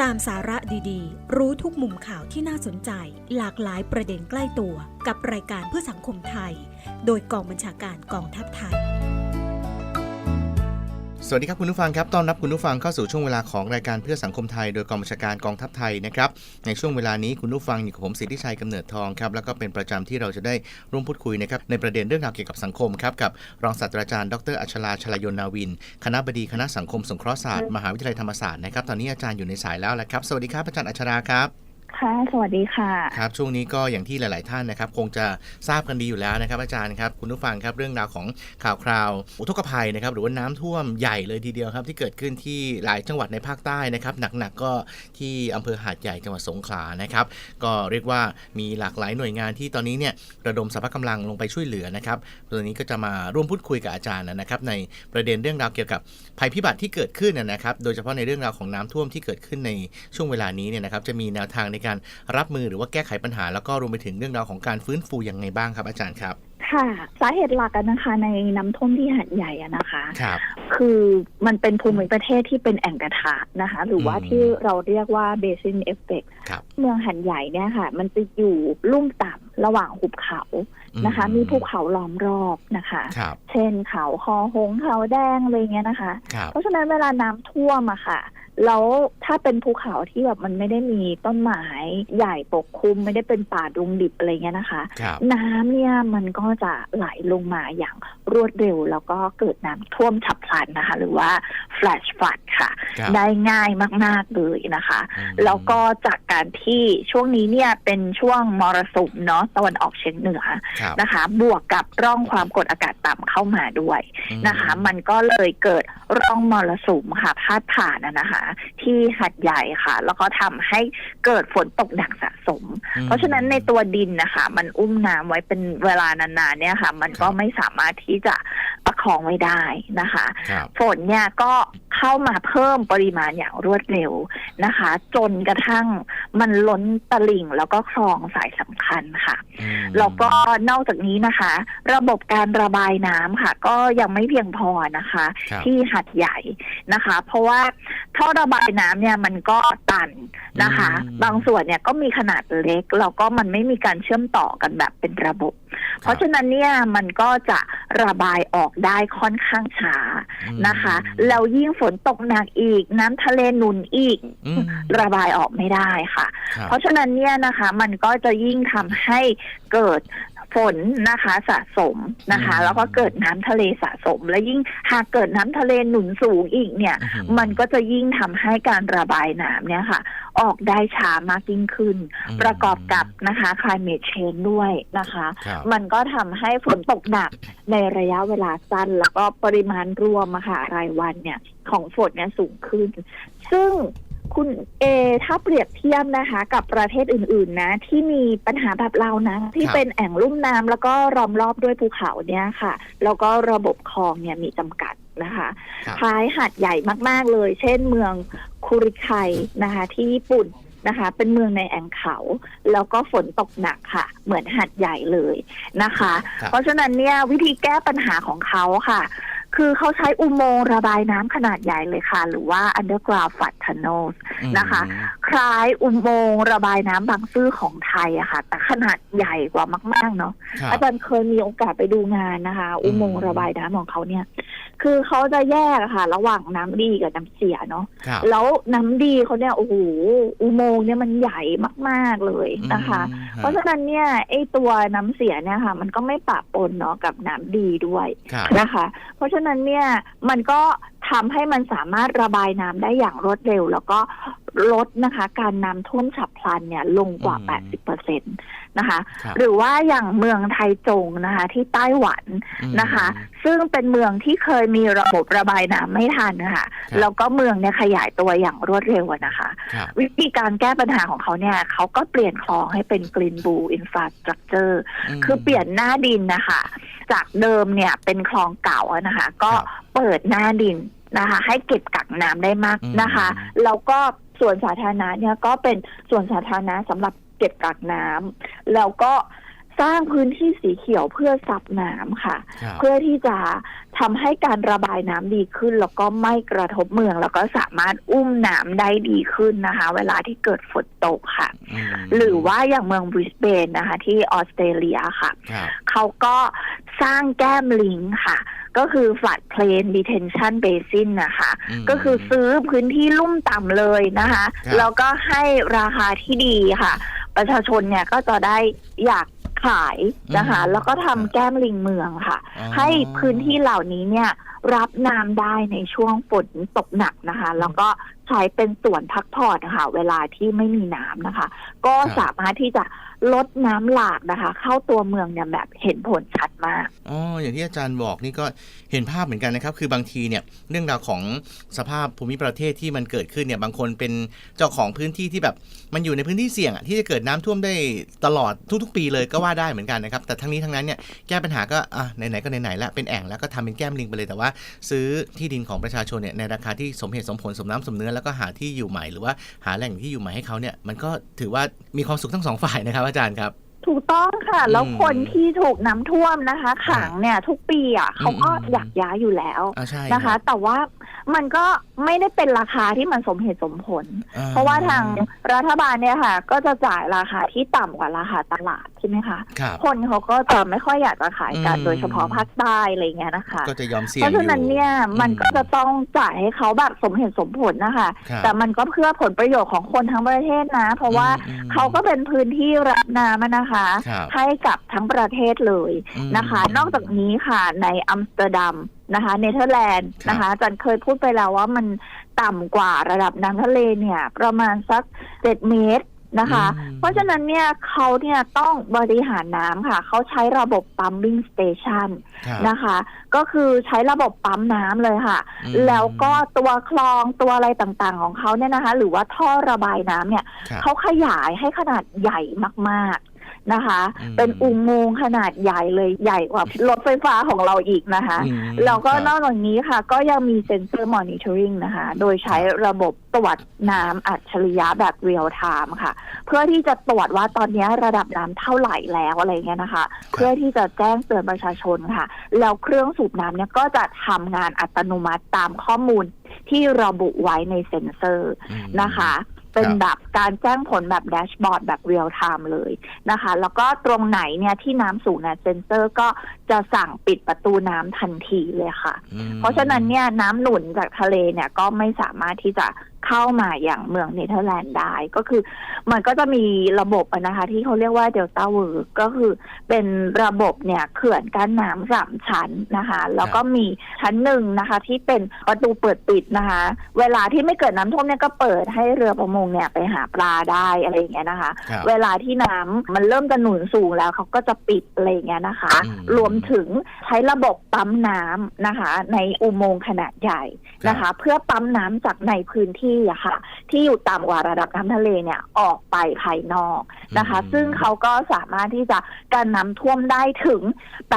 ตามสาระดีๆ รู้ทุกมุมข่าวที่น่าสนใจ หลากหลายประเด็นใกล้ตัว กับรายการเพื่อสังคมไทย โดยกองบัญชาการกองทัพไทย สวัสดีครับคุณผู้ฟังครับ ต้อนรับคุณผู้ฟังเข้าสู่ช่วงเวลาของรายการเพื่อสังคมไทย โดยกองบัญชาการกองทัพไทยนะครับ ในช่วงเวลานี้คุณผู้ฟังอยู่กับผมสิทธิชัยกำเนิดทองครับ แล้วก็เป็นประจำที่เราจะได้ร่วมพูดคุยนะครับในประเด็นเรื่องราวเกี่ยวกับสังคมครับกับรองศาสตราจารย์ดรอัชราชลายนนาวิน คณะบดีคณะสังคมสงเคราะห์ศาสตร์มหาวิทยาลัยธรรมศาสตร์นะครับ ตอนนี้อาจารย์อยู่ในสายแล้วแหละครับ สวัสดีครับอาจารย์อัชราครับ ค่ะสวัสดีค่ะ ครับช่วงนี้ก็อย่างที่หลาย ๆ ท่านนะครับ คงจะทราบกันดีอยู่แล้วนะครับ อาจารย์ครับคุณผู้ฟังครับเรื่องราวของข่าวคราวอุทกภัยนะครับหรือว่าน้ำท่วมใหญ่เลยทีเดียวครับ ที่เกิดขึ้นที่หลายจังหวัดในภาคใต้นะครับ หนัก ๆ ก็ที่อำเภอหาดใหญ่จังหวัดสงขลานะครับ ก็เรียกว่ามีหลากหลายหน่วยงานที่ตอนนี้เนี่ยระดมสรรพกำลังลงไปช่วยเหลือนะครับตัวนี้ก็จะมาร่วมพูดคุยกับอาจารย์นะครับในประเด็นเรื่องราวเกี่ยวกับภัยพิบัติที่เกิดขึ้นนะครับ โดยเฉพาะในเรื่องราวของน้ำท่วมที่เกิดขึ้นในช่วงเวลานี้เนี่ยนะครับจะมีแนวทางในการรับมือหรือว่าแก้ไขปัญหา แล้วก็รวมไปถึงเรื่องราวของการฟื้นฟูยังไงบ้างครับอาจารย์ครับ ค่ะ สาเหตุหลักอะนะคะในน้ำท่วมที่หัดใหญ่อะนะคะครับคือมันเป็นภูมิประเทศที่เป็นแอ่งกระทะนะคะ หรือว่าอืมที่เราเรียกว่า basin effect ครับเมืองหันใหญ่เนี่ยค่ะ มันจะอยู่ลุ่มต่ำระหว่างหุบเขานะคะ มีภูเขาล้อมรอบนะคะครับเช่นเขาคอหงเขาแดงอะไรเงี้ยนะคะครับเพราะฉะนั้นเวลาน้ำท่วมอะค่ะ แล้วถ้าเป็นภูเขาที่แบบมันไม่ได้มีต้นไม้ใหญ่ปกคลุม ไม่ได้เป็นป่าดงดิบอะไรเงี้ยนะคะ ครับ น้ำเนี่ยมันก็จะไหลลงมาอย่าง รวดเร็ว แล้วก็เกิดน้ำท่วมฉับพลันนะคะ หรือว่า flash flood ค่ะ ครับได้ง่ายมาก ๆ เลยนะคะ อืม แล้วก็จากการที่ช่วงนี้เนี่ยเป็นช่วงมรสุมเนาะตะวันออกเฉียงเหนือครับนะคะ บวกกับร่องความกดอากาศต่ำเข้ามาด้วยอืมนะคะ มันก็เลยเกิดร่องมรสุมค่ะพาดผ่านนะนะคะ ที่หัดใหญ่ค่ะ แล้วก็ทำให้เกิดฝนตกหนักสะสม อืม เพราะฉะนั้นในตัวดินนะคะ มันอุ้มน้ำไว้เป็นเวลานานๆเนี่ยค่ะ มันก็ครับ ไม่สามารถที่จะประคองไว้ได้นะคะครับฝนเนี่ยก็ เข้ามาเพิ่มปริมาณอย่างรวดเร็วนะคะ จนกระทั่งมันล้นตลิ่งแล้วก็คลองสายสำคัญค่ะอืมแล้วก็นอกจากนี้นะคะ ระบบการระบายน้ำค่ะ ก็ยังไม่เพียงพอนะคะครับที่หัดใหญ่นะคะ เพราะว่าท่อระบายน้ำเนี่ยมันก็ตันนะคะอืมบางส่วนเนี่ยก็มีขนาดเล็กแล้วก็มันไม่มีการเชื่อมต่อกันแบบเป็นระบบ เพราะฉะนั้นเนี่ยมันก็จะระบายออกได้ค่อนข้างช้าอืมนะคะ แล้วยิ่งฝนตกหนักอีก น้ำทะเลหนุนอีกอืมระบายออกไม่ได้ค่ะครับเพราะฉะนั้นเนี่ยนะคะ มันก็จะยิ่งทำให้เกิด ฝนนะคะสะสมนะคะอืมแล้วก็เกิดน้ำทะเลสะสม และยิ่งหากเกิดน้ำทะเลหนุนสูงอีกเนี่ยอืมมันก็จะยิ่งทำให้การระบายน้ำเนี่ยค่ะ ออกได้ช้ามากยิ่งขึ้นอืมประกอบกับนะคะ climate change ด้วยนะคะครับมันก็ทำให้ฝนตกหนักในระยะเวลาสั้น แล้วก็ปริมาณรวมอะค่ะรายวันเนี่ยของฝนเนี่ยสูงขึ้น ซึ่ง คุณเอถ้าเปรียบเทียบนะคะ กับประเทศอื่น ๆ นะ ที่มีปัญหาแบบเรานะ ที่ครับเป็นแอ่งลุ่มน้ำแล้วก็ล้อมรอบด้วยภูเขาเนี่ยค่ะ แล้วก็ระบบคลองเนี่ยมีจำกัดนะคะครับคล้ายหาดใหญ่มากๆเลย เช่นเมืองคุริไคนะคะ ที่ญี่ปุ่นนะคะ เป็นเมืองในแอ่งเขา แล้วก็ฝนตกหนักค่ะ เหมือนหาดใหญ่เลยนะคะครับเพราะฉะนั้นเนี่ยวิธีแก้ปัญหาของเขาค่ะ คือเขาใช้อุโมงค์ระบายน้ำขนาดใหญ่เลยค่ะ หรือว่า underground flood tunnels นะคะ คล้ายอุโมงค์ระบายน้ำบางซื่อของไทยอะค่ะ แต่ขนาดใหญ่กว่ามาก ๆ เนาะครับอาจารย์เคยมีโอกาสไปดูงานนะคะ อุโมงค์ระบายน้ำของเขาเนี่ย คือเขาจะแยกอะค่ะ ระหว่างน้ำดีกับน้ำเสียเนาะครับแล้วน้ำดีเขาเนี่ยโอ้โหอุโมงค์เนี่ยมันใหญ่มาก ๆเลยนะคะอืมเพราะฉะนั้นเนี่ยไอตัวน้ำเสียเนี่ยค่ะ มันก็ไม่ปะปนเนาะกับน้ำดีด้วยครับนะคะ เพราะฉะนั้นเนี่ยมันก็ทำให้มันสามารถระบายน้ำได้อย่างรวดเร็ว แล้วก็ลดนะคะ การน้ำท่วมฉับพลันเนี่ยลงกว่า อืม80%นะคะ ครับหรือว่าอย่างเมืองไทจงนะคะ ที่ไต้หวันนะคะ ซึ่งเป็นเมืองที่เคยมีระบบระบายน้ำไม่ทันนะคะครับ แล้วก็เมืองเนี่ยขยายตัวอย่างรวดเร็วอะนะคะ ครับ วิธีการแก้ปัญหาของเขาเนี่ยเขาก็เปลี่ยนคลองให้เป็น Green Blue Infrastructure มคือเปลี่ยนหน้าดินนะคะ จากเดิมเนี่ยเป็นคลองเก่าอะนะคะ ก็ครับเปิดหน้าดินนะคะ ให้เก็บกักน้ำได้มากอืมนะคะ แล้วก็ส่วนสาธารณะเนี่ยก็เป็นส่วนสาธารณะสำหรับเก็บกักน้ำแล้วก็สร้างพื้นที่สีเขียวเพื่อซับน้ำค่ะครับเพื่อที่จะ ทำให้การระบายน้ำดีขึ้น แล้วก็ไม่กระทบเมือง แล้วก็สามารถอุ้มน้ำได้ดีขึ้นนะคะ เวลาที่เกิดฝนตกค่ะมหรือว่าอย่างเมืองบริสเบนนะคะ ที่ออสเตรเลียค่ะครับเขาก็สร้างแก้มลิงค่ะ ก็คือ flood plain detention basin นะคะมก็คือซื้อพื้นที่ลุ่มต่ำเลยนะคะครับแล้วก็ให้ราคาที่ดีค่ะ ประชาชนเนี่ยก็จะได้อยาก ขายนะคะ แล้วก็ทำแก้มลิงเมืองค่ะอ๋อให้พื้นที่เหล่านี้เนี่ย รับน้ำได้ในช่วงฝนตกหนักนะคะ แล้วก็ใช้เป็นส่วนพักผ่อนนะคะเวลาที่ไม่มีน้ำนะคะ ก็สามารถที่จะ ลดน้ำหลากนะคะ เข้าตัวเมืองเนี่ยแบบเห็นผลชัดมากอ๋ออย่างที่อาจารย์บอกนี่ก็เห็นภาพเหมือนกันนะครับ คือบางทีเนี่ยเรื่องราวของสภาพภูมิประเทศที่มันเกิดขึ้นเนี่ยบางคนเป็นเจ้าของพื้นที่ที่แบบมันอยู่ในพื้นที่เสี่ยงอะที่จะเกิดน้ำท่วมได้ตลอดทุก ๆ ปีเลยก็ว่าได้เหมือนกันนะครับ แต่ทั้งนี้ทั้งนั้นเนี่ยแก้ปัญหาก็อะไหนๆก็ไหนๆล้วเป็นแอ่งแล้วก็ทำเป็นแก้มลิงไปเลยแต่ว่า ซื้อที่ดินของประชาชนเนี่ยในราคาที่สมเหตุสมผลสมน้ำสมเนื้อแล้วก็หาที่อยู่ใหม่หรือว่าหาแหล่งที่อยู่ใหม่ให้เขาเนี่ยมันก็ถือว่ามีความสุขทั้งสองฝ่ายนะครับอาจารย์ครับ ถูกต้องค่ะ แล้วอืมคนที่ถูกน้ำท่วมนะคะ ขังเนี่ยทุกปีอะเขาก็อืมอืมอยากย้ายอยู่แล้วอ่าใช่นะคะรับแต่ว่า มันก็ไม่ได้เป็นราคาที่มันสมเหตุสมผล อ่เพราะว่าทางรัฐบาลเนี่ยค่ะ ก็จะจ่ายราคาที่ต่ำกว่าราคาตลาดใช่ไหมคะ ครับ คนเขาก็จะไม่ค่อยอยากจะขายกันอืม โดยเฉพาะภาคใต้อะไรเงี้ยนะคะ ก็จะยอมเสี่ยงเพราะฉะนั้นเนี่ยอยู่มันก็จะต้องจ่ายให้เขาแบบสมเหตุสมผลนะคะ ครับแต่มันก็เพื่อผลประโยชน์ของคนทั้งประเทศนะ เพราะว่าอืมเขาก็เป็นพื้นที่รับน้ำอะนะคะ ครับ ให้กับทั้งประเทศเลย อืม นะคะ นอกจากนี้ค่ะในอัมสเตอร์ดัม นะคะเนเธอร์แลนด์ครับนะคะอาจันเคยพูดไปแล้วว่ามันต่ำกว่าระดับน้ำทะเลเนี่ย ประมาณสักเจ็ดเมตรนะคะอืมเพราะฉะนั้นเนี่ยเขาเนี่ยต้องบริหารน้ำค่ะ เขาใช้ระบบ pumping station ครับนะคะ ก็คือใช้ระบบปั๊มน้ำเลยค่ะอืมแล้วก็ตัวคลองตัวอะไรต่างๆของเขาเนี่ยนะคะ หรือว่าท่อระบายน้ำเนี่ยครับเขาขยายให้ขนาดใหญ่มากๆ นะคะ อืม เป็นอุโมงค์ขนาดใหญ่เลยใหญ่กว่ารถไฟฟ้าของเราอีกนะคะ อืมแล้วก็ครับนอกจากนี้ค่ะ ก็ยังมีเซ็นเซอร์มอนิเตอร์ริงนะคะ โดยใช้ระบบตรวจน้ำอัจฉริยะแบบเรียลไทม์ค่ะ เพื่อที่จะตรวจว่าตอนนี้ระดับน้ำเท่าไหร่แล้วอะไรเงี้ยนะคะ เพื่อที่จะแจ้งเตือนประชาชนค่ะ แล้วเครื่องสูบน้ำเนี่ยก็จะทำงานอัตโนมัติตามข้อมูลที่ระบุไว้ในเซ็นเซอร์ อืม นะคะ เป็นแบบการแจ้งผลแบบแดชบอร์ดแบบเรียลไทม์เลยนะคะ แล้วก็ตรงไหนเนี่ยที่น้ำสูงเนี่ยเซนเซอร์ก็ จะสั่งปิดประตูน้ำทันทีเลยค่ะอืมเพราะฉะนั้นเนี่ยน้ำหนุนจากทะเลเนี่ยก็ไม่สามารถที่จะเข้ามาอย่างเมืองเนเธอร์แลนด์ได้ ก็คือ มันก็จะมีระบบอะนะคะ ที่เขาเรียกว่าเดลต้าเวิร์ก็คือเป็นระบบเนี่ยเขื่อนกั้นน้ำสามชั้นนะคะ แล้วก็มีชั้นหนึ่งนะคะ ที่เป็นประตูเปิดปิดนะคะ เวลาที่ไม่เกิดน้ำท่วมเนี่ยก็เปิดให้เรือประมงเนี่ยไปหาปลาได้อะไรอย่างเงี้ยนะคะ ครับ เวลาที่น้ำมันเริ่มจะหนุนสูงแล้วเขาก็จะปิดอะไรอย่างเงี้ยนะคะ อืม รวมถึงใช้ระบบปั๊มน้ำนะคะ ในอุโมงค์ขนาดใหญ่นะคะ เพื่อปั๊มน้ำจากในพื้นที่อะค่ะ ที่อยู่ต่ำกว่าระดับน้ำทะเลเนี่ยออกไปภายนอกนะคะอืมซึ่งเขาก็สามารถที่จะกันน้ำท่วมได้ถึง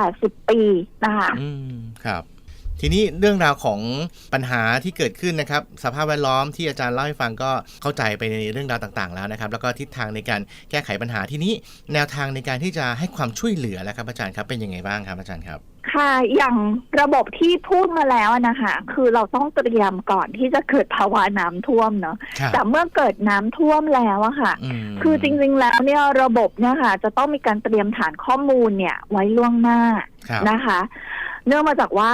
80 ปีนะคะอืมครับ ทีนี้เรื่องราวของปัญหาที่เกิดขึ้นนะครับสภาพแวดล้อมที่อาจารย์เล่าให้ฟังก็เข้าใจไปในเรื่องราวต่างๆ แล้วนะครับ แล้วก็ทิศทางในการแก้ไขปัญหาที่นี้ แนวทางในการที่จะให้ความช่วยเหลือแล้วครับอาจารย์ครับเป็นยังไงบ้างครับอาจารย์ครับค่ะ อย่างระบบที่พูดมาแล้วนะคะ คือเราต้องเตรียมก่อนที่จะเกิดภาวะน้ำท่วมเนาะครับแต่เมื่อเกิดน้ำท่วมแล้วอะค่ะมคือจริงๆแล้วเนี่ยระบบเนี่ยค่ะ จะต้องมีการเตรียมฐานข้อมูลเนี่ยไว้ล่วงหน้าครับนะคะ เนื่องมาจากว่า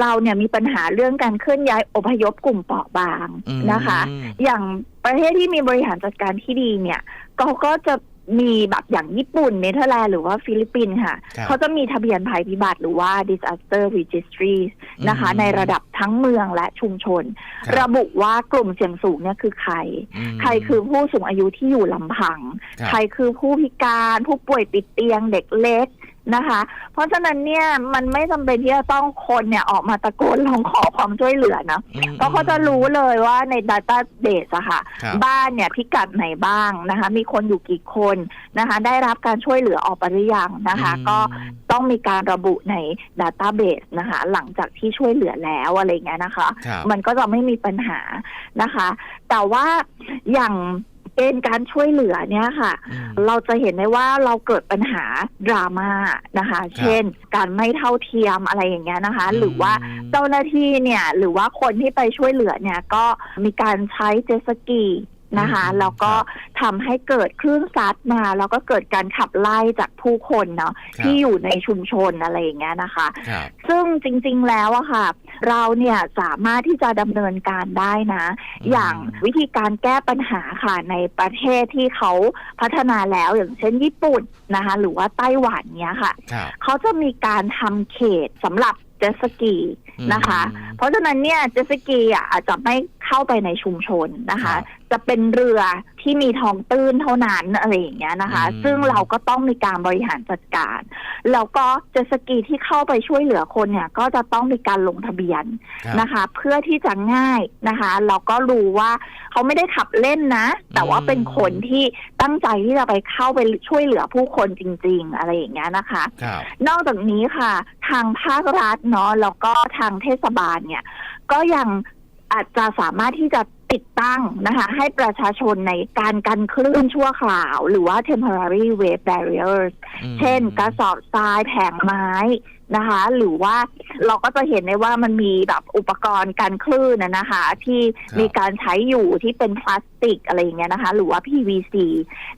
เราเนี่ยมีปัญหาเรื่องการเคลื่อนย้ายอพยพกลุ่มเปราะบางอืมนะคะ อย่างประเทศที่มีบริหารจัดการที่ดีเนี่ยเขาก็จะมีแบบอย่างญี่ปุ่นเนเธอร์แลนด์หรือว่าฟิลิปปินส์ค่ะครับเขาจะมีทะเบียนภัยพิบัติหรือว่า disaster registry นะคะอืมในระดับทั้งเมืองและชุมชนครับระบุว่ากลุ่มเสี่ยงสูงเนี่ยคือใครอืมใครคือผู้สูงอายุที่อยู่ลำพังครับใครคือผู้พิการ ผู้ป่วยติดเตียงเด็กเล็ก นะคะ เพราะฉะนั้นเนี่ยมันไม่จำเป็นที่จะต้องคนเนี่ยออกมาตะโกนร้องขอความช่วยเหลือนะอืม เพราะเขาจะรู้เลยว่าใน Database อะค่ะ ครับบ้านเนี่ยพิกัดไหนบ้างนะคะ มีคนอยู่กี่คนนะคะ ได้รับการช่วยเหลือออกไปหรือยังนะคะ อืม ก็ต้องมีการระบุใน Database นะคะ หลังจากที่ช่วยเหลือแล้วอะไรเงี้ยนะคะ ครับ มันก็จะไม่มีปัญหานะคะ แต่ว่าอย่าง เกณฑ์การช่วยเหลือเนี่ยค่ะอืมเราจะเห็นได้ว่าเราเกิดปัญหาดราม่านะคะ เช่น การไม่เท่าเทียมอะไรอย่างเงี้ยนะคะ หรือว่าเจ้าหน้าที่เนี่ย หรือว่าคนที่ไปช่วยเหลือเนี่ยก็มีการใช้เจตสกี นะคะอืมแล้วก็ทำให้เกิดคลื่นซัดมาแล้วก็เกิดการขับไล่จากผู้คนเนาะครับที่อยู่ในชุมชนอะไรอย่างเงี้ยนะคะครับซึ่งจริงๆแล้วอะค่ะ เราเนี่ยสามารถที่จะดำเนินการได้นะอืมอย่างวิธีการแก้ปัญหาค่ะในประเทศที่เขาพัฒนาแล้วอย่างเช่นญี่ปุ่นนะคะ หรือว่าไต้หวันเนี้ยค่ะครับเขาจะมีการทำเขตสำหรับเจตสกีนะคะอืมเพราะฉะนั้นเนี่ยเจตสกีอะอาจจะไม่เข้าไปในชุมชนนะครัคะบ จะเป็นเรือที่มีท้องตื้นเท่านั้นอะไรอย่างเงี้ยนะคะ อืม ซึ่งเราก็ต้องมีการบริหารจัดการ แล้วก็เจตสกีที่เข้าไปช่วยเหลือคนเนี่ย ก็จะต้องมีการลงทะเบียนครับ นะคะ เพื่อที่จะง่ายนะคะ เราก็รู้ว่าเขาไม่ได้ขับเล่นนะ แต่ว่าเป็นคนที่ตั้งใจที่จะไปเข้าไปช่วยเหลือผู้คนจริง ๆ อะไรอย่างเงี้ยนะคะ ครับ นอกจากนี้ค่ะ ทางภาครัฐเนาะแล้วก็ทางเทศบาลเนี่ย ก็ยังอาจจะสามารถที่จะ ติดตั้งนะคะ ให้ประชาชนในการกันคลื่นชั่วคราว หรือว่า temporary wave barriers อืมเช่นกระสอบทรายแผงไม้นะคะ หรือว่าเราก็จะเห็นได้ว่ามันมีแบบอุปกรณ์กันคลื่นนะนะคะ ที่ครับ มีการใช้อยู่ที่เป็นพลาสติกอะไรอย่างเงี้ยนะคะ หรือว่า PVC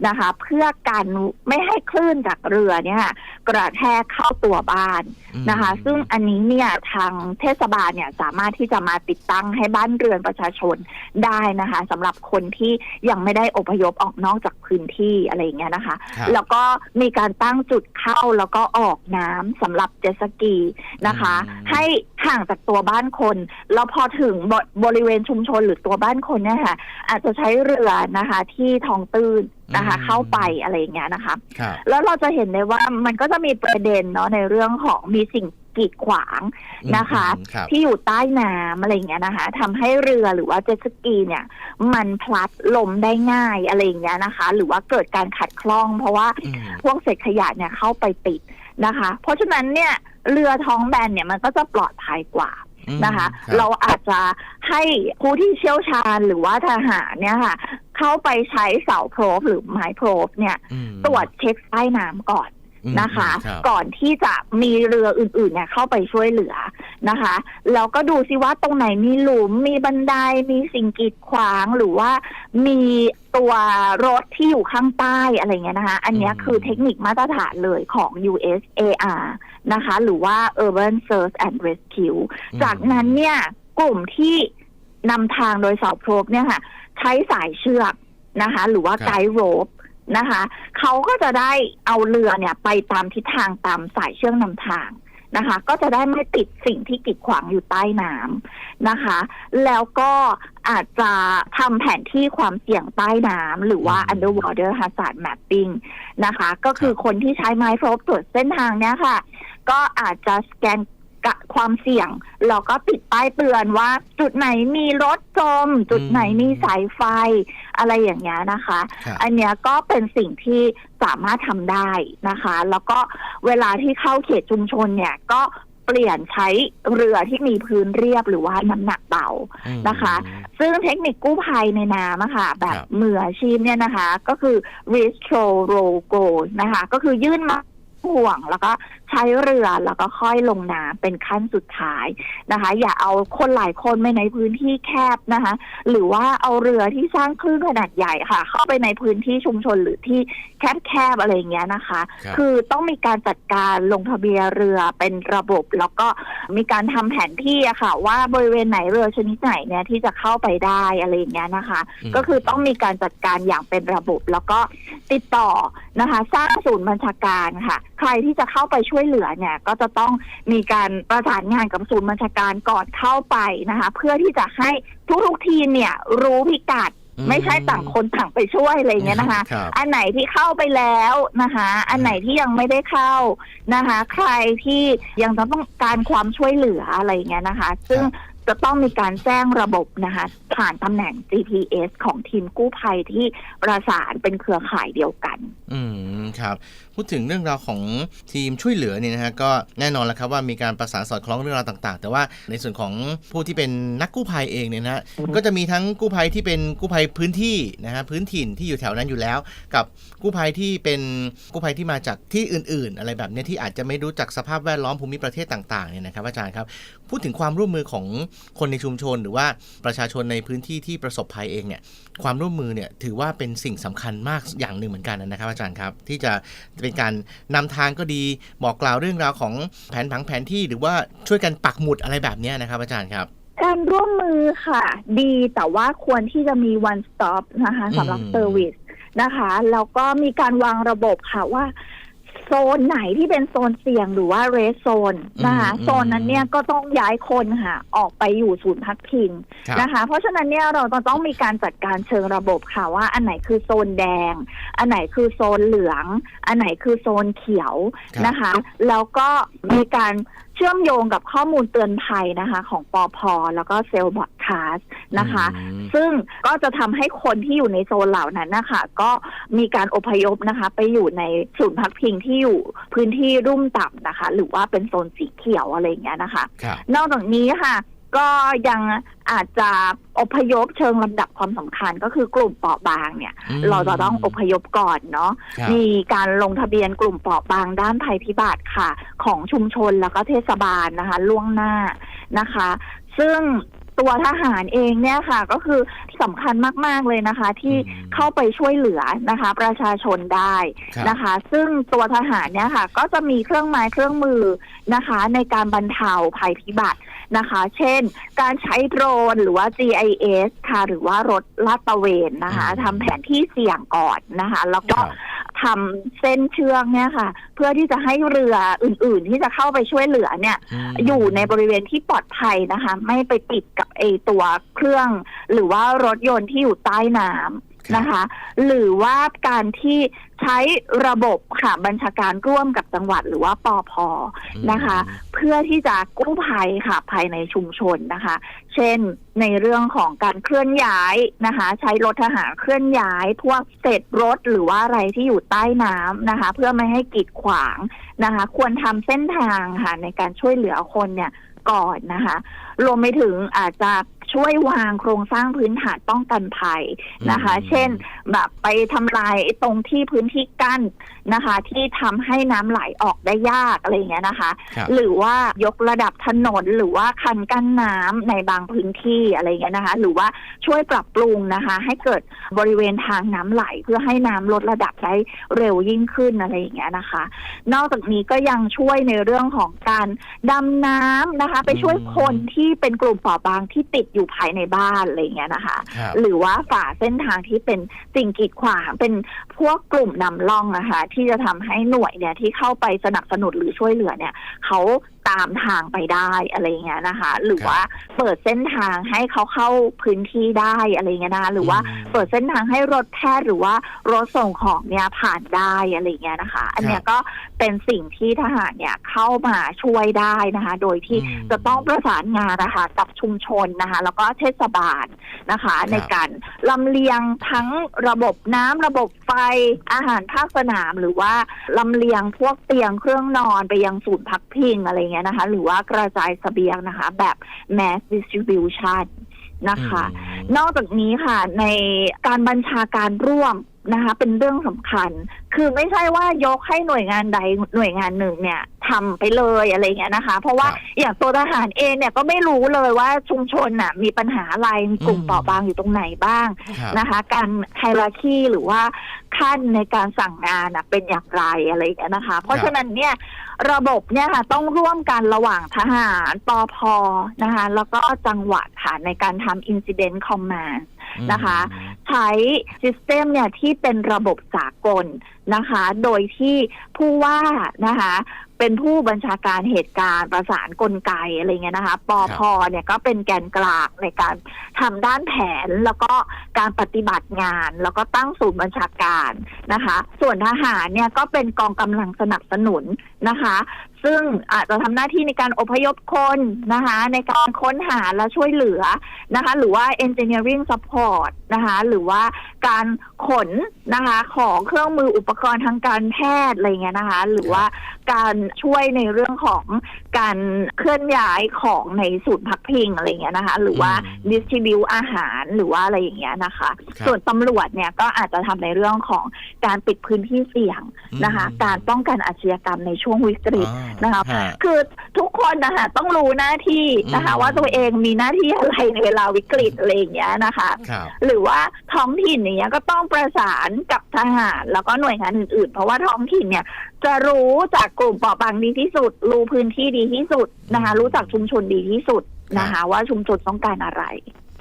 นะคะ เพื่อกันไม่ให้คลื่นจากเรือเนี่ย กระแทกเข้าตัวบ้านอืมนะคะ ซึ่งอันนี้เนี่ยทางเทศบาลเนี่ยสามารถที่จะมาติดตั้งให้บ้านเรือนประชาชนได้นะคะสำหรับคนที่ยังไม่ได้อพยพออกนอกจากพื้นที่อะไรอย่างเงี้ยนะคะ ครับ แล้วก็มีการตั้งจุดเข้าแล้วก็ออกน้ำสำหรับเจตสกีนะคะ อืม ให้ห่างจากตัวบ้านคน แล้วพอถึงบบริเวณชุมชนหรือตัวบ้านคนเนี่ยค่ะอาจจะใช้เรือนะคะ ที่ท้องตื้นนะคะเข้าไปอะไรอย่างเงี้ยนะคะ ครับ แล้วเราจะเห็นได้ว่ามันก็จะมีประเด็นเนาะในเรื่องของมีสิ่งกีดขวาง นะคะ อืมครับที่อยู่ใต้น้ำอะไรอย่างเงี้ยนะคะทำให้เรือหรือว่าเจ็ตสกีเนี่ย มันพลัดลมได้ง่ายอะไรอย่างเงี้ยนะคะ หรือว่าเกิดการขัดคล่อง เพราะว่าอืมพวกเศษขยะเนี่ยเข้าไปติด นะคะ เพราะฉะนั้นเนี่ยเรือท้องแบนเนี่ยมันก็จะปลอดภัยกว่าอืมนะคะรับเราอาจจะให้ผู้ที่เชี่ยวชาญหรือว่าทหารเนี่ยค่ะ เข้าไปใช้เสาโพรบหรือไม้โพรบเนี่ยอืมตรวจเช็คใต้น้ำก่อนอืม นะคะรับ ก่อนที่จะมีเรืออื่นๆเนี่ยเข้าไปช่วยเหลือนะคะแล้วก็ดูซิว่าตรงไหนมีหลุมมีบันไดมีสิ่งกีดขวางหรือว่ามีตัวรถที่อยู่ข้างใต้อะไรเงี้ยนะคะ อันเนี้ยอืม คือเทคนิคมาตรฐานเลยของ USAR นะคะ หรือว่า Urban Search and Rescue จากนั้นเนี่ยกลุ่มที่นำทางโดยเสาโพรบเนี่ยค่ะ ใช้สายเชือกนะคะ หรือว่าครับ ไกด์โรป นะคะเขาก็จะได้เอาเรือเนี่ยไปตามทิศทางตามสายเชือกนำทางนะคะ ก็จะได้ไม่ติดสิ่งที่กีดขวางอยู่ใต้น้ำนะคะ แล้วก็อาจจะทำแผนที่ความเสี่ยงใต้น้ำหรือว่าอืม underwater hazard mapping นะคะ ก็คือคนที่ใช้ไม้พรบตรวจเส้นทางเนี้ยค่ะ ก็อาจจะสแกนกะ ความเสี่ยงแล้วก็ติดป้ายเตือนว่า จุดไหนมีรถจม จุดไหนมีสายไฟ อะไรอย่างเงี้ยนะคะ ครับอันเนี้ยก็เป็นสิ่งที่สามารถทำได้นะคะ แล้วก็เวลาที่เข้าเขตชุมชนเนี่ยก็เปลี่ยนใช้เรือที่มีพื้นเรียบหรือว่าน้ำหนักเบาอืมนะคะ ซึ่งเทคนิคกู้ภัยในน้ำอะค่ะ แบบครับ มืออาชีพเนี่ยนะคะ ก็คือ restro roll go นะคะ ก็คือยื่นมา ห่วง แล้วก็ใช้เรือแล้วก็ค่อยลงน้ำเป็นขั้นสุดท้ายนะคะ อย่าเอาคนหลายคนไปในพื้นที่แคบนะคะ หรือว่าเอาเรือที่สร้างคลื่นขนาดใหญ่ค่ะ เข้าไปในพื้นที่ชุมชนหรือที่แคบๆอะไรอย่างเงี้ยนะคะครับคือต้องมีการจัดการลงทะเบียนเรือเป็นระบบ แล้วก็มีการทำแผนที่อะค่ะ ว่าบริเวณไหนเรือชนิดไหนเนี่ยที่จะเข้าไปได้อะไรอย่างเงี้ยนะคะอืมก็คือต้องมีการจัดการอย่างเป็นระบบ แล้วก็ติดต่อนะคะ สร้างศูนย์บัญชาการค่ะใครที่จะเข้าไปช่วยเหลือเนี่ย ก็จะต้องมีการประสานงานกับศูนย์บัญชาการก่อนเข้าไปนะคะ เพื่อที่จะให้ทุกๆทีมเนี่ย รู้พิกัดอืมไม่ใช่ต่างคนต่างไปช่วยอะไรอย่างเงี้ยนะคะครับอันไหนที่เข้าไปแล้วนะคะ อันไหนที่ยังไม่ได้เข้านะคะ ใครที่ยังจะต้องการความช่วยเหลืออะไรอย่างเงี้ยนะคะ ซึ่งจะต้องมีการแจ้งระบบนะคะ ผ่านตำแหน่ง GPS ของทีมกู้ภัยที่ประสานเป็นเครือข่ายเดียวกัน อืมครับ พูดถึงเรื่องราวของทีมช่วยเหลือเนี่ยนะฮะก็แน่นอนแล้วครับว่ามีการประสานสอดคล้องเรื่องราวต่าง ๆ แต่ว่าในส่วนของผู้ที่เป็นนักกู้ภัยเองเนี่ยนะฮะก็จะมีทั้งกู้ภัยที่เป็นกู้ภัยพื้นที่นะฮะพื้นถิ่นที่อยู่แถวนั้นอยู่แล้ว กับกู้ภัยที่เป็นกู้ภัยที่มาจากที่อื่น ๆ อะไรแบบเนี้ยที่อาจจะไม่รู้จักสภาพแวดล้อมภูมิประเทศต่างๆเนี่ยนะครับอาจารย์ครับพูดถึงความร่วมมือของคนในชุมชน หรือว่าประชาชนในพื้นที่ที่ประสบภัยเองเนี่ยความร่วมมือเนี่ยถือว่าเป็นสิ่งสำคัญมากอย่างหนึ่งเหมือนกันนะครับอาจารย์ครับที่จะเป็นการนำทางก็ดีบอกกล่าวเรื่องราวของแผนผังแผนที่หรือว่าช่วยกันปักหมุดอะไรแบบเนี้ยนะครับ อาจารย์ครับการร่วมมือค่ะ ดีแต่ว่าควรที่จะมี one stop นะคะสำหรับอืมเซอร์วิสนะคะ แล้วก็มีการวางระบบค่ะว่า โซนไหนที่เป็นโซนเสี่ยงหรือว่าเรสโซนนะคะอืมโซนนั้นเนี่ยก็ต้องย้ายคนค่ะออกไปอยู่ศูนย์พักพิงครับนะคะ เพราะฉะนั้นเนี่ยเราจะต้องมีการจัดการเชิงระบบค่ะว่า อันไหนคือโซนแดง อันไหนคือโซนเหลือง อันไหนคือโซนเขียวครับนะคะ แล้วก็มีการเชื่อมโยงกับข้อมูลเตือนภัยนะคะ ของปอพแล้วก็เซลล์บอด คาสนะคะอืมซึ่งก็จะทำให้คนที่อยู่ในโซนเหล่านั้นนะคะก็มีการอพยพนะคะ ไปอยู่ในศูนย์พักพิงที่อยู่พื้นที่รุ่มต่ำนะคะ หรือว่าเป็นโซนสีเขียวอะไรอย่างเงี้ยนะคะ ครับ นอกจากนี้ค่ะ ก็ยังอาจจะอพยพเชิงลำดับความสำคัญก็คือกลุ่มเปราะบางเนี่ย อืม เราจะต้องอพยพก่อนเนาะ ครับ มีการลงทะเบียนกลุ่มเปราะบางด้านภัยพิบัติค่ะ ของชุมชนแล้วก็เทศบาลนะคะ ล่วงหน้านะคะ ซึ่ง ตัวทหารเองเนี่ยค่ะ ก็คือสำคัญมาก ๆ เลยนะคะ ที่อืมเข้าไปช่วยเหลือนะคะ ประชาชนได้ครับนะคะ ซึ่งตัวทหารเนี่ยค่ะ ก็จะมีเครื่องไม้เครื่องมือนะคะ ในการบรรเทาภัยพิบัตินะคะ เช่น การใช้โดรนหรือว่า GIS ค่ะ หรือว่ารถลาดตระเวนนะคะทำแผนที่เสี่ยงก่อนนะคะ แล้วก็ครับ ทำเส้นเชือกเนี่ยค่ะ เพื่อที่จะให้เรืออื่น ๆ ที่จะเข้าไปช่วยเหลือเนี่ยมอยู่ในบริเวณที่ปลอดภัยนะคะ ไม่ไปติดกับไอตัวเครื่อง หรือว่ารถยนต์ที่อยู่ใต้น้ำ นะคะ หรือว่าการที่ใช้ระบบค่ะบัญชาการร่วมกับจังหวัดหรือว่าปอพนะคะ เพื่อที่จะกู้ภัยค่ะภายในชุมชนนะคะ เช่นในเรื่องของการเคลื่อนย้ายนะคะ ใช้รถทหารเคลื่อนย้าย พวกเศษรถหรือว่าอะไรที่อยู่ใต้น้ำนะคะ เพื่อไม่ให้กีดขวางนะคะ ควรทำเส้นทางค่ะในการช่วยเหลือคนเนี่ยก่อนนะคะ รวมไปถึงอาจจะ ช่วยวางโครงสร้างพื้นฐานป้องกันภัยนะคะอืมเช่นแบบไปทำลายไอ้ตรงที่พื้นที่กั้นนะคะ ที่ทำให้น้ำไหลออกได้ยากอะไรอย่างเงี้ยนะคะครับหรือว่ายกระดับถนนหรือว่าคันกั้นน้ำในบางพื้นที่อะไรอย่างเงี้ยนะคะ หรือว่าช่วยปรับปรุงนะคะ ให้เกิดบริเวณทางน้ำไหลเพื่อให้น้ำลดระดับได้เร็วยิ่งขึ้นอะไรอย่างเงี้ยนะคะ นอกจากนี้ก็ยังช่วยในเรื่องของการดำน้ำนะคะ ไปช่วยคนที่เป็นกลุ่มเปราะบางที่ติดอยู่ภายในบ้านอะไรอย่างเงี้ยนะคะ ครับ หรือว่าฝ่าเส้นทางที่เป็นสิ่งกีดขวางเป็นพวกกลุ่มนำร่องนะคะ ที่จะทำให้หน่วยเนี่ยที่เข้าไปสนับสนุนหรือช่วยเหลือเนี่ย เขา ตามทางไปได้อะไรอย่างเงี้ยนะคะ หรือว่าเปิดเส้นทางให้เขาเข้าพื้นที่ได้อะไรอย่างเงี้ยนะคะหรือว่าอืมเปิดเส้นทางให้รถแพทย์หรือว่ารถส่งของเนี่ยผ่านได้อะไรอย่างเงี้ยนะคะ อันเนี้ยก็เป็นสิ่งที่ทหารเนี่ยเข้ามาช่วยได้นะคะ โดยที่อืมจะต้องประสานงานนะคะกับชุมชนนะคะ แล้วก็เทศบาลนะคะ ในการลำเลียงทั้งระบบน้ำระบบไฟอาหารภาคสนาม หรือว่าลำเลียงพวกเตียงเครื่องนอนไปยังศูนย์พักพิงอะไรเงี้ยนะคะ หรือว่ากระจายเสบียงนะคะ แบบ mass distribution นะคะอืมนอกจากนี้ค่ะ ในการบัญชาการร่วม นะคะ เป็นเรื่องสำคัญ คือไม่ใช่ว่ายกให้หน่วยงานใดหน่วยงานหนึ่งเนี่ยทำไปเลยอะไรเงี้ยนะคะ เพราะว่าครับอย่างตัวทหารเองเนี่ยก็ไม่รู้เลยว่าชุมชนน่ะ มีปัญหาอะไรมีกลุ่มอืมเปราะบางอยู่ตรงไหนบ้างครับนะคะ การไฮรัคีหรือว่าขั้นในการสั่งงานน่ะเป็นอย่างไรอะไรอย่างเงี้ยนะคะ เพราะฉะนั้นเนี่ยระบบเนี่ยค่ะต้องร่วมกันระหว่างทหารปอพนะคะ แล้วก็จังหวัดค่ะในการทำ incident command นะคะ ใช้ซิสเต็มเนี่ยที่เป็นระบบสากลนะคะ โดยที่ผู้ว่านะคะเป็นผู้บัญชาการเหตุการณ์ประสานกลไกอะไรเงี้ยนะคะปอพเนี่ยก็เป็นแกนกลางในการทำด้านแผนแล้วก็การปฏิบัติงาน แล้วก็ตั้งศูนย์บัญชาการนะคะ ส่วนทหารเนี่ยก็เป็นกองกำลังสนับสนุนนะคะ ซึ่งอาจจะทำหน้าที่ในการอพยพคนนะคะ ในการค้นหาและช่วยเหลือนะคะ หรือว่า engineering support นะคะ หรือว่าการขนนะคะ ของเครื่องมืออุปกรณ์ทางการแพทย์อะไรเงี้ยนะคะ หรือว่าการช่วยในเรื่องของการเคลื่อนย้ายของในศูนย์พักพิงอะไรเงี้ยนะคะ หรือว่าอืม distribute อาหารหรือว่าอะไรอย่างเงี้ยนะคะครับส่วนตำรวจเนี่ยก็อาจจะทำในเรื่องของการปิดพื้นที่เสี่ยงนะคะอืมการป้องกันอาชญากรรมในช่วงวิกฤตอ๋อนะคะฮะ คือทุกคนนะคะต้องรู้หน้าที่นะคะ อืม ว่าตัวเองมีหน้าที่อะไรในเวลาวิกฤตอะไรอย่างเงี้ยนะคะ ครับ หรือว่าท้องถิ่นอย่างเนี้ยก็ต้องประสานกับทหารแล้วก็หน่วยงานอื่นๆ เพราะว่าท้องถิ่นเนี่ย จะรู้จากกลุ่มเปราะบางดีที่สุด รู้พื้นที่ดีที่สุดนะคะ รู้จักชุมชนดีที่สุดนะคะ ว่าชุมชนต้องการอะไร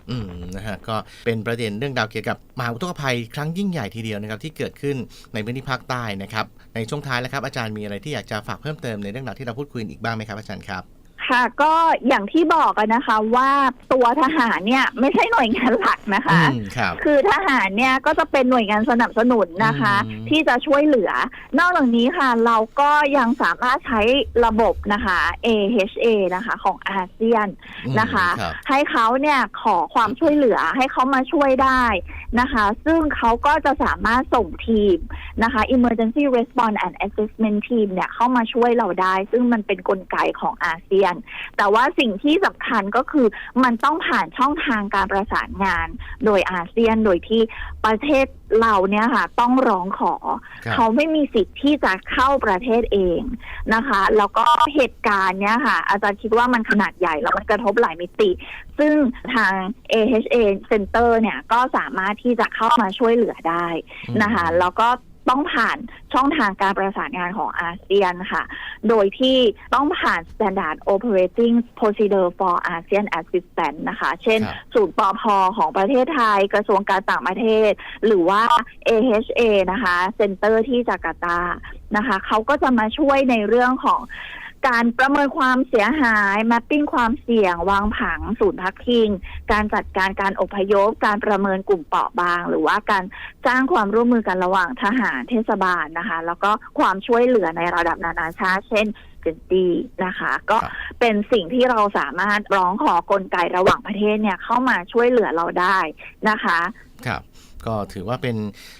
อืมนะฮะก็เป็นประเด็นเรื่องราวเกี่ยวกับมหาอุทกภัยครั้งยิ่งใหญ่ทีเดียวนะครับที่เกิดขึ้นในพื้นที่ภาคใต้นะครับในช่วงท้ายแล้วครับอาจารย์มีอะไรที่อยากจะฝากเพิ่มเติมในเรื่องราวที่เราพูดคุยอีกบ้างไหมครับอาจารย์ครับ ค่ะก็อย่างที่บอกอะนะคะว่าตัวทหารเนี่ยไม่ใช่หน่วยงานหลักนะคะ อืมครับ คือทหารเนี่ยก็จะเป็นหน่วยงานสนับสนุนนะคะ อืม ที่จะช่วยเหลือ นอกจากนี้ค่ะ เราก็ยังสามารถใช้ระบบนะคะ AHA นะคะของอาเซียนอืมนะคะรับ ให้เขาเนี่ยขอความช่วยเหลือให้เขามาช่วยได้ นะคะ ซึ่งเขาก็จะสามารถส่งทีมนะคะ Emergency Response and Assessment Team เนี่ยเข้ามาช่วยเราได้ ซึ่งมันเป็นนกลไกของอาเซียน แต่ว่าสิ่งที่สำคัญก็คือมันต้องผ่านช่องทางการประสานงานโดยอาเซียนโดยที่ประเทศเราเนี่ยค่ะ ต้องร้องขอครับเขาไม่มีสิทธิ์ที่จะเข้าประเทศเองนะคะ แล้วก็เหตุการณ์เนี้ยค่ะ อาจารย์คิดว่ามันขนาดใหญ่แล้วมันกระทบหลายมิติ ซึ่งทาง AHA Center เนี่ยก็สามารถที่จะเข้ามาช่วยเหลือได้นะคะแล้วก็ต้องผ่านช่องทางการประสานงานของอาเซียนค่ะ โดยที่ต้องผ่าน Standard Operating Procedure for ASEAN Assistance นะคะ เช่นครับศูนย์ปอพของประเทศไทย กระทรวงการต่างประเทศ หรือว่า AHA นะคะ เซ็นเตอร์ที่จาการ์ตานะคะ เขาก็จะมาช่วยในเรื่องของ การประเมินความเสียหาย mapping ความเสี่ยง วางผังศูนย์พักพิง การจัดการการอพยพ การประเมินกลุ่มเปราะบาง หรือว่าการจ้างความร่วมมือกันระหว่างทหารเทศบาลนะคะ แล้วก็ความช่วยเหลือในระดับนานาชาติ เช่นเจนตีนะคะ ก็เป็นสิ่งที่เราสามารถร้องขอกลไกระหว่างประเทศเนี่ยเข้ามาช่วยเหลือเราได้นะคะ ครับ ก็ถือว่าเป็น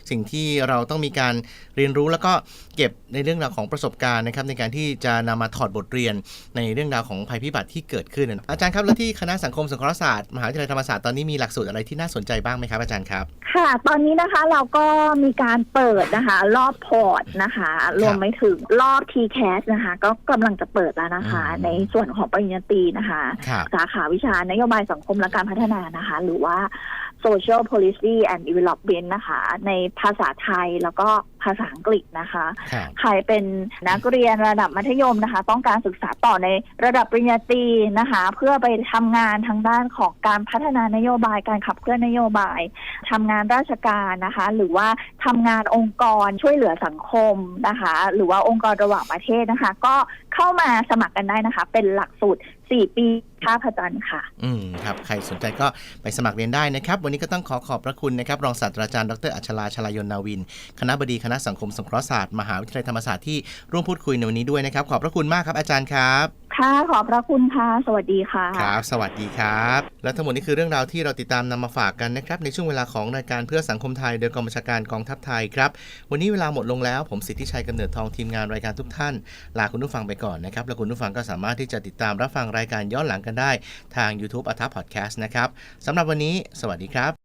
สิ่งที่เราต้องมีการเรียนรู้แล้วก็เก็บในเรื่องราวของประสบการณ์นะครับในการที่จะนำมาถอดบทเรียนในเรื่องราวของภัยพิบัติที่เกิดขึ้น อาจารย์ครับแล้วที่คณะสังคมสงเคราะห์ศาสตร์มหาวิทยาลัยธรรมศาสตร์ตอนนี้มีหลักสูตรอะไรที่น่าสนใจบ้างไหมครับอาจารย์ครับค่ะ ตอนนี้นะคะเราก็มีการเปิดนะคะ รอบพอร์ตนะคะ รวมไปถึงรอบ TCAS นะคะ ก็กำลังจะเปิดแล้วนะคะอืมในส่วนของปริญญาตรีนะคะครับสาขาวิชานโยบายสังคมและการพัฒนานะคะ หรือว่า social policy and development นะคะ ในภาษาไทยแล้วก็ ภาษาอังกฤษนะคะ ครับ ใครเป็นนักเรียนระดับมัธยมนะคะ ต้องการศึกษาต่อในระดับปริญญาตรีนะคะ เพื่อไปทำงานทางด้านของการพัฒนานโยบายการขับเคลื่อนนโยบายทำงานราชการนะคะ หรือว่าทำงานองค์กรช่วยเหลือสังคมนะคะ หรือว่าองค์กรระหว่างประเทศนะคะ ก็เข้ามาสมัครกันได้นะคะ เป็นหลักสูตร 4 ปีท่าพระจันทร์ค่ะ อืมครับใครสนใจก็ไปสมัครเรียนได้นะครับ วันนี้ก็ต้องขอขอบพระคุณนะครับ รองศาสตราจารย์ดรอัชราชลายนนาวิน คณะบดีคณะสังคมสงเคราะห์ศาสตร์มหาวิทยาลัยธรรมศาสตร์ที่ร่วมพูดคุยในวันนี้ด้วยนะครับ ขอบพระคุณมากครับอาจารย์ครับ ค่ะขอบพระคุณค่ะสวัสดีค่ะ ครับ สวัสดีครับ และทั้งหมดนี้คือเรื่องราวที่เราติดตามนำมาฝากกันนะครับ ในช่วงเวลาของรายการเพื่อสังคมไทย โดยกองบัญชาการกองทัพไทยครับ วันนี้เวลาหมดลงแล้ว ผมสิทธิชัยกำเนิดทองทีมงานรายการทุกท่าน ลาคุณผู้ฟังไปก่อนนะครับและคุณผู้ฟังก็สามารถที่จะติดตามรับฟังรายการย้อนหลังกันได้ ทาง YouTube อัท p พอดแคสต์นะครับสำหรับวันนี้ สวัสดีครับ